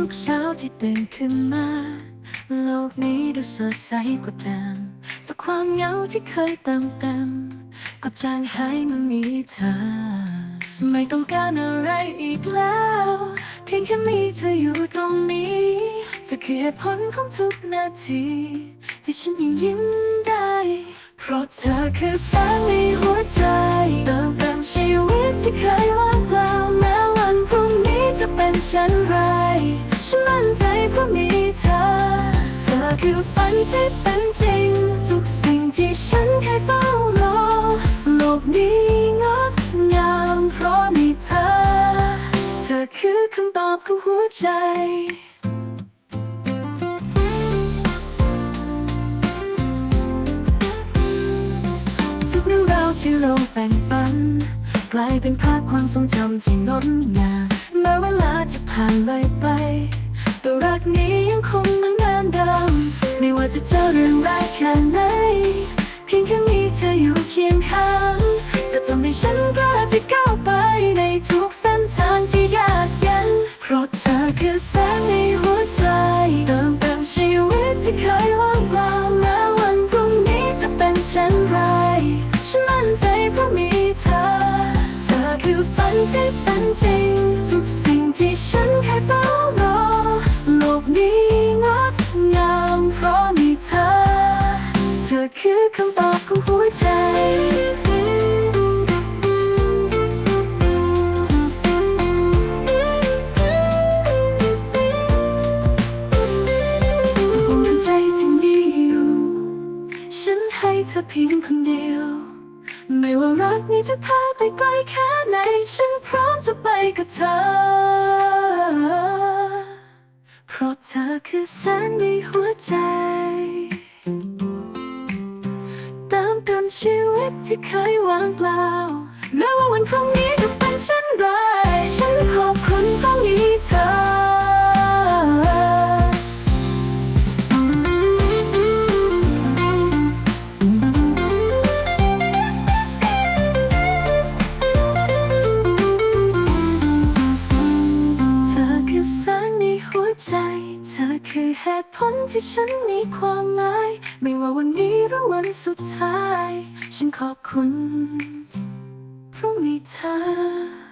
ทุกเช้าที่ตื่นขึ้นมา โลกนี้ดูสดใสกว่าเดิมจากความเหงาที่เคยเติมเต็มก็จางหายเมื่อมีเธอ ไม่ต้องการอะไรอีกแล้ว เพียงแค่มีเธออยู่ตรงนี้ จะคือเหตุผลของทุกนาที ที่ฉันยังยิ้มได้ เพราะเธอคือแสงในหัวใจเติมเต็มชีวิตที่เคยว่างเปล่าแม้วันพรุ่งนี้จะเป็นเช่นไร คือฝันที่เป็นจริง ทุกสิ่งที่ฉันเคยเฝ้ารอ โลกนี้งดงามเพราะมีเธอ เธอคือคำตอบของหัวใจทุกเรื่องราวที่เราแบ่งปัน กลายเป็นภาพความทรงจำที่งดงามแม้เวลาจะผ่านเลยไป เรื่องร้ายแค่ไหนเพียงแค่มีเธออยู่เคียงข้างจะทำให้ฉันกล้าที่ก้าวไปในทุกเส้นทางที่ยากเย็นเพราะเธอคือแสงในหัวใจเติมเต็มชีวิตที่เคยว่างเปล่าแม้วันพรุ่งนี้จะเป็นเช่นไรฉันมั่นใจเพราะมีเธอ เธอคือฝันที่เป็นจริง ให้เธอเพียงคนเดียว ไม่ว่ารักนี้จะพาไปไกลแค่ไหน ฉันพร้อมจะไปกับเธอ เพราะเธอคือแสงในหัวใจเติมเต็มชีวิตที่เคยว่างเปล่าแม้ว่าวันพรุ่งนี้จะเป็นเช่นไร คือแสงในหัวใจ เธอคือเหตุผลที่ฉันมีความหมาย ไม่ว่าวันนี้หรือวันสุดท้าย ฉันขอบคุณ เพราะมีเธอ